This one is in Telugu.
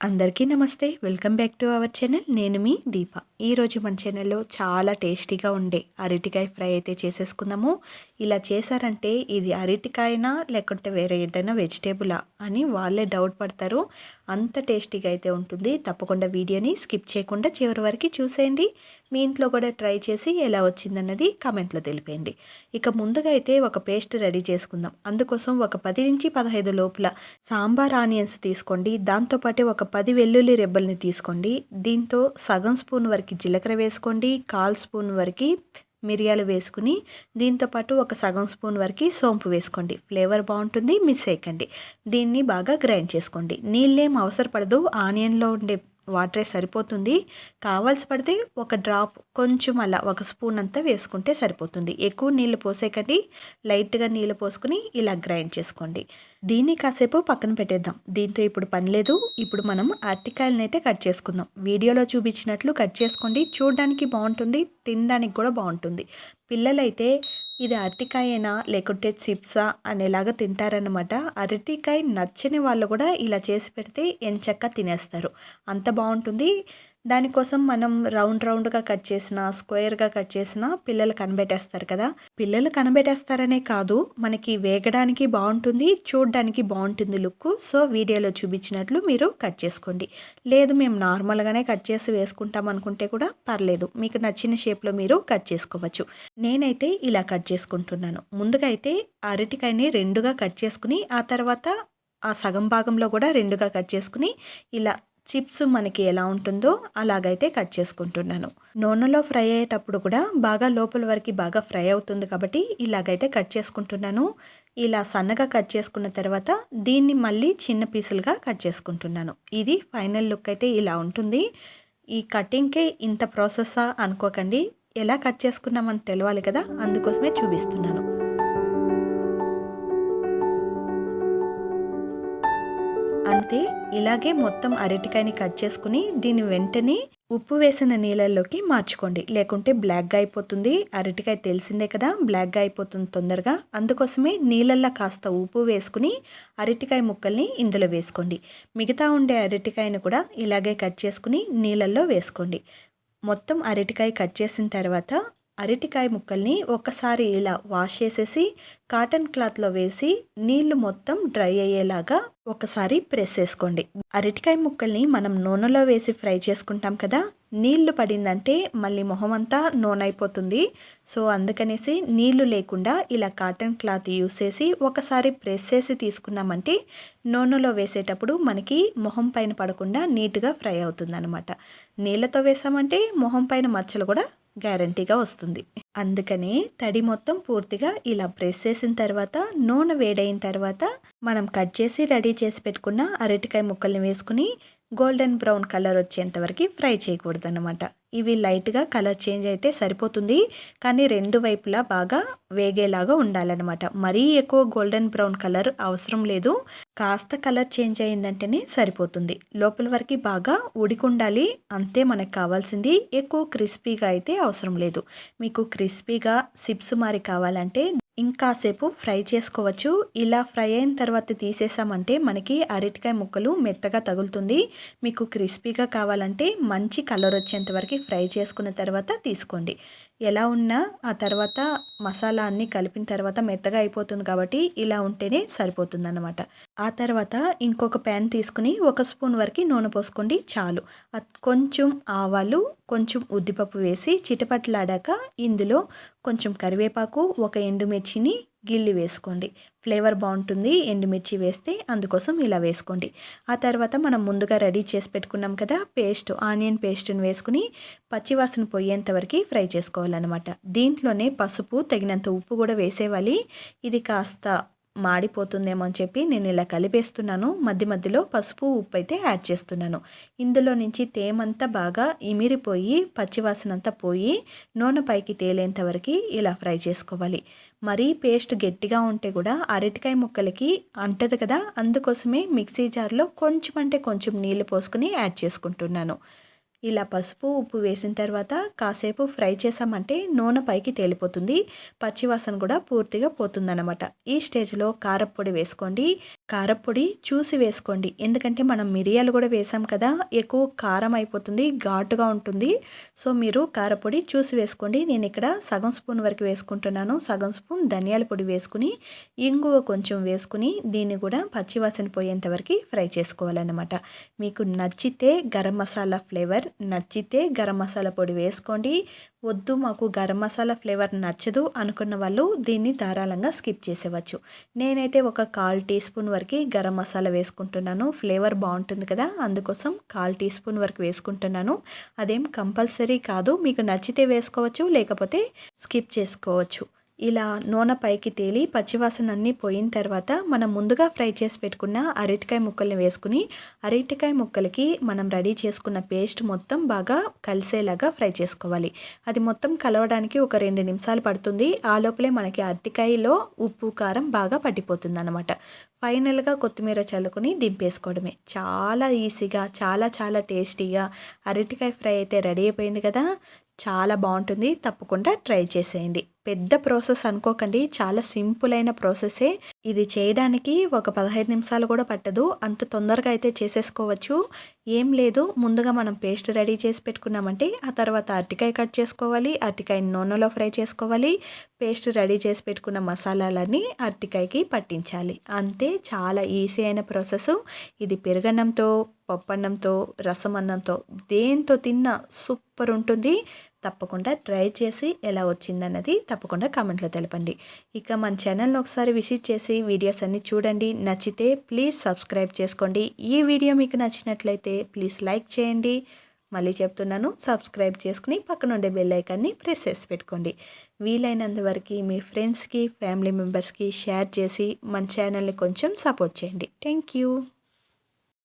అందరికీ నమస్తే. Welcome back to our channel. నేను మీ దీప. ఈరోజు మన ఛానల్లో చాలా టేస్టీగా ఉండే అరటికాయ ఫ్రై అయితే చేసేసుకుందాము. ఇలా చేశారంటే ఇది అరటికాయనా లేకుంటే వేరే ఏదైనా వెజిటేబులా అని వాళ్ళే డౌట్ పడతారు. అంత టేస్టీగా అయితే ఉంటుంది. తప్పకుండా వీడియోని స్కిప్ చేయకుండా చివరి వరకు చూసేయండి. మీ ఇంట్లో కూడా ట్రై చేసి ఎలా వచ్చిందన్నది కామెంట్లో తెలిపేయండి. ఇక ముందుగా అయితే ఒక పేస్ట్ రెడీ చేసుకుందాం. అందుకోసం ఒక పది నుంచి పదహైదు లోపల సాంబార్ ఆనియన్స్ తీసుకోండి. దాంతోపాటు ఒక పది వెల్లుల్లి రెబ్బల్ని తీసుకోండి. దీంతో సగం స్పూన్ వరకు జీలకర్ర వేసుకోండి. కాల్ స్పూన్ వరకు మిరియాలు వేసుకుని దీంతోపాటు ఒక సగం స్పూన్ వరకు సోంపు వేసుకోండి. ఫ్లేవర్ బాగుంటుంది మిస్ చేయకండి దీన్ని బాగా గ్రైండ్ చేసుకోండి. నీళ్ళేం అవసరపడదు. ఆనియన్లో ఉండే వాటరే సరిపోతుంది. కావాల్సి పడితే ఒక డ్రాప్ కొంచెం అలా ఒక స్పూన్ అంతా వేసుకుంటే సరిపోతుంది. ఎక్కువ నీళ్ళు పోసేకండి. లైట్గా నీళ్ళు పోసుకుని ఇలా గ్రైండ్ చేసుకోండి. దీన్ని కాసేపు పక్కన పెట్టేద్దాం. దీంతో ఇప్పుడు పని లేదు. ఇప్పుడు మనం అరటికాయలను అయితే కట్ చేసుకుందాం. వీడియోలో చూపించినట్లు కట్ చేసుకోండి. చూడడానికి బాగుంటుంది. తినడానికి కూడా బాగుంటుంది. పిల్లలైతే ఇది అరటికాయనా లేకుంటే చిప్సా అనేలాగా తింటారనమాట అరటికాయ నచ్చని వాళ్ళు కూడా ఇలా చేసి పెడితే ఎంచక్క తినేస్తారు. అంత బాగుంటుంది. దానికోసం మనం రౌండ్ రౌండ్గా కట్ చేసిన స్క్వేర్గా కట్ చేసిన పిల్లలు కనబెట్టేస్తారు కదా. పిల్లలు కనబెట్టేస్తారనే కాదు మనకి వేగడానికి బాగుంటుంది చూడడానికి బాగుంటుంది లుక్ సో వీడియోలో చూపించినట్లు మీరు కట్ చేసుకోండి. లేదు మేము నార్మల్గానే కట్ చేసి వేసుకుంటాం అనుకుంటే కూడా పర్లేదు. మీకు నచ్చిన షేప్లో మీరు కట్ చేసుకోవచ్చు. నేనైతే ఇలా కట్ చేసుకుంటున్నాను. ముందుగా అయితే అరటికాయని రెండుగా కట్ చేసుకుని ఆ తర్వాత ఆ సగం భాగంలో కూడా రెండుగా కట్ చేసుకుని ఇలా చిప్స్ మనకి ఎలా ఉంటుందో అలాగైతే కట్ చేసుకుంటున్నాను. నూనెలో ఫ్రై అయ్యేటప్పుడు కూడా బాగా లోపల వరకు బాగా ఫ్రై అవుతుంది కాబట్టి ఇలాగైతే కట్ చేసుకుంటున్నాను. ఇలా సన్నగా కట్ చేసుకున్న తర్వాత దీన్ని మళ్ళీ చిన్న పీసులుగా కట్ చేసుకుంటున్నాను. ఇది ఫైనల్ లుక్ అయితే ఇలా ఉంటుంది. ఈ కటింగ్కే ఇంత ప్రాసెస్సా అనుకోకండి. ఎలా కట్ చేసుకున్నామని తెలవాలి కదా అందుకోసమే చూపిస్తున్నాను. తర్వాతే ఇలాగే మొత్తం అరటికాయని కట్ చేసుకుని దీన్ని వెంటనే ఉప్పు వేసిన నీళ్ళల్లోకి మార్చుకోండి. లేకుంటే బ్లాక్గా అయిపోతుంది. అరటికాయ తెలిసిందే కదా బ్లాక్గా అయిపోతుంది తొందరగా. అందుకోసమే నీళ్ళల్లో కాస్త ఉప్పు వేసుకుని అరటికాయ ముక్కల్ని ఇందులో వేసుకోండి. మిగతా ఉండే అరటికాయను కూడా ఇలాగే కట్ చేసుకుని నీళ్ళల్లో వేసుకోండి. మొత్తం అరటికాయ కట్ చేసిన తర్వాత అరటికాయ ముక్కల్ని ఒక్కసారి ఇలా వాష్ చేసేసి కాటన్ క్లాత్లో వేసి నీళ్ళు మొత్తం డ్రై అయ్యేలాగా ఒకసారి ప్రెస్ చేసుకోండి. అరటికాయ ముక్కల్ని మనం నూనెలో వేసి ఫ్రై చేసుకుంటాం కదా నీళ్ళు పడిందంటే మళ్ళీ మొహం అంతా నూనె అయిపోతుంది సో అందుకనేసి నీళ్ళు లేకుండా ఇలా కాటన్ క్లాత్ యూస్ చేసి ఒకసారి ప్రెస్ చేసి తీసుకున్నామంటే నూనెలో వేసేటప్పుడు మనకి మొహం పైన పడకుండా నీట్గా ఫ్రై అవుతుంది అనమాట నీళ్ళతో వేసామంటే మొహం పైన మచ్చలు కూడా గ్యారంటీగా వస్తుంది. అందుకనే తడి మొత్తం పూర్తిగా ఇలా ప్రెస్ చేసిన తర్వాత నూనె వేడైన తర్వాత మనం కట్ చేసి రెడీ చేసి పెట్టుకున్న అరటికాయ ముక్కల్ని వేసుకుని గోల్డెన్ బ్రౌన్ కలర్ వచ్చేంత వరకు ఫ్రై చేయకూడదు అనమాట ఇవి లైట్గా కలర్ చేంజ్ అయితే సరిపోతుంది. కానీ రెండు వైపులా బాగా వేగేలాగా ఉండాలన్నమాట. మరీ ఎక్కువ గోల్డెన్ బ్రౌన్ కలర్ అవసరం లేదు. కాస్త కలర్ చేంజ్ అయిందంటేనే సరిపోతుంది. లోపల వరకు బాగా ఉడికుండాలి. అంతే మనకు కావాల్సింది. ఎక్కువ క్రిస్పీగా అయితే అవసరం లేదు. మీకు క్రిస్పీగా సిప్స్ మారి కావాలంటే ఇంకాసేపు ఫ్రై చేసుకోవచ్చు. ఇలా ఫ్రై అయిన తర్వాత తీసేసామంటే మనకి అరటికాయ ముక్కలు మెత్తగా తగులుతుంది. మీకు క్రిస్పీగా కావాలంటే మంచి కలర్ వచ్చేంత వరకు ఫ్రై చేసుకున్న తర్వాత తీసుకోండి. ఎలా ఉన్నా ఆ తర్వాత మసాలా అన్నీ కలిపిన తర్వాత మెత్తగా అయిపోతుంది కాబట్టి ఇలా ఉంటేనే సరిపోతుంది అనమాట ఆ తర్వాత ఇంకొక ప్యాన్ తీసుకుని ఒక స్పూన్ వరకు నూనె పోసుకోండి చాలు. కొంచెం ఆవాలు కొంచెం ఉద్దిపప్పు వేసి చిటపట్లాడాక ఇందులో కొంచెం కరివేపాకు ఒక ఎండుమిర్చిని గిల్లి వేసుకోండి. ఫ్లేవర్ బాగుంటుంది. ఎండుమిర్చి వేస్తే అందుకోసం ఇలా వేసుకోండి. ఆ తర్వాత మనం ముందుగా రెడీ చేసి పెట్టుకున్నాం కదా పేస్ట్ ఆనియన్ పేస్ట్ని వేసుకుని పచ్చివాసన పోయేంతవరకు ఫ్రై చేసుకోవాలన్నమాట. దీంట్లోనే పసుపు తగినంత ఉప్పు కూడా వేసేవాలి ఇది కాస్త మాడిపోతుందేమో అని చెప్పి నేను ఇలా కలిపేస్తున్నాను. మధ్య మధ్యలో పసుపు ఉప్పు అయితే యాడ్ చేస్తున్నాను. ఇందులో నుంచి తేమంతా బాగా ఇమిరిపోయి పచ్చివాసన అంతా పోయి నూనె పైకి తేలేంత వరకు ఇలా ఫ్రై చేసుకోవాలి. మరీ పేస్ట్ గట్టిగా ఉంటే కూడా అరటికాయ ముక్కలకి అంటది కదా అందుకోసమే మిక్సీ జార్లో కొంచెం అంటే కొంచెం నీళ్ళు పోసుకుని యాడ్ చేసుకుంటున్నాను. ఇలా పసుపు ఉప్పు వేసిన తర్వాత కాసేపు ఫ్రై చేసామంటే నూనె పైకి తేలిపోతుంది. పచ్చివాసన కూడా పూర్తిగా పోతుందన్నమాట. ఈ స్టేజ్లో కారప్పొడి వేసుకోండి. కారప్పొడి చూసి వేసుకోండి. ఎందుకంటే మనం మిరియాలు కూడా వేసాం కదా ఎక్కువ కారం అయిపోతుంది ఘాటుగా ఉంటుంది. సో మీరు కారపొడి చూసి వేసుకోండి. నేను ఇక్కడ సగం స్పూన్ వరకు వేసుకుంటున్నాను. సగం స్పూన్ ధనియాల పొడి వేసుకుని ఇంగువ కొంచెం వేసుకుని దీన్ని కూడా పచ్చివాసన పోయేంత వరకు ఫ్రై చేసుకోవాలన్నమాట. మీకు నచ్చితే గరం మసాలా ఫ్లేవర్ నచ్చితే గరం మసాలా పొడి వేసుకోండి. వద్దు మాకు గరం మసాలా ఫ్లేవర్ నచ్చదు అనుకున్న వాళ్ళు దీన్ని ధారాళంగా స్కిప్ చేసేవచ్చు. నేనైతే ఒక కాల్ టీ స్పూన్ వరకు గరం మసాలా వేసుకుంటున్నాను. ఫ్లేవర్ బాగుంటుంది కదా అందుకోసం కాల్ టీ స్పూన్ వరకు వేసుకుంటున్నాను. అదేం కంపల్సరీ కాదు మీకు నచ్చితే వేసుకోవచ్చు లేకపోతే స్కిప్ చేసుకోవచ్చు. ఇలా నూనె పైకి తేలి పచ్చివాసన అన్నీ పోయిన తర్వాత మనం ముందుగా ఫ్రై చేసి పెట్టుకున్న అరటికాయ ముక్కల్ని వేసుకుని అరటికాయ ముక్కలకి మనం రెడీ చేసుకున్న పేస్ట్ మొత్తం బాగా కలిసేలాగా ఫ్రై చేసుకోవాలి. అది మొత్తం కలవడానికి ఒక రెండు నిమిషాలు పడుతుంది. ఆ లోపలే మనకి అరటికాయలో ఉప్పు కారం బాగా పట్టిపోతుంది అనమాట ఫైనల్గా కొత్తిమీర చల్లుకొని దింపేసుకోవడమే. చాలా ఈజీగా చాలా చాలా టేస్టీగా అరటికాయ ఫ్రై అయితే రెడీ అయిపోయింది కదా. చాలా బాగుంటుంది. తప్పకుండా ట్రై చేసేయండి. పెద్ద ప్రాసెస్ అనుకోకండి. చాలా సింపుల్ అయిన ప్రాసెసే. ఇది చేయడానికి ఒక పదహైదు నిమిషాలు కూడా పట్టదు. అంత తొందరగా అయితే చేసేసుకోవచ్చు. ఏం లేదు ముందుగా మనం పేస్ట్ రెడీ చేసి పెట్టుకున్నామంటే ఆ తర్వాత అరటికాయ కట్ చేసుకోవాలి అరటికాయ నూనెలో ఫ్రై చేసుకోవాలి పేస్ట్ రెడీ చేసి పెట్టుకున్న మసాలాలన్నీ అరటికాయకి పట్టించాలి. అంతే చాలా ఈజీ అయిన ప్రాసెస్. ఇది పెరుగన్నంతో పప్పన్నంతో రసం అన్నంతో దేంతో తిన్నా సూపర్ ఉంటుంది. తప్పకుండా ట్రై చేసి ఎలా వచ్చిందన్నది తప్పకుండా కామెంట్లో తెలపండి. ఇక మన ఛానల్ని ఒకసారి విజిట్ చేసి వీడియోస్ అన్నీ చూడండి. నచ్చితే ప్లీజ్ సబ్స్క్రైబ్ చేసుకోండి. ఈ వీడియో మీకు నచ్చినట్లయితే ప్లీజ్ లైక్ చేయండి. మళ్ళీ చెప్తున్నాను సబ్స్క్రైబ్ చేసుకుని పక్కనుండే బెల్ ఐకాన్ని ప్రెస్ చేసి పెట్టుకోండి. వీలైనంత వరకు మీ ఫ్రెండ్స్కి ఫ్యామిలీ మెంబర్స్కి షేర్ చేసి మన ఛానల్ని కొంచెం సపోర్ట్ చేయండి. Thank you.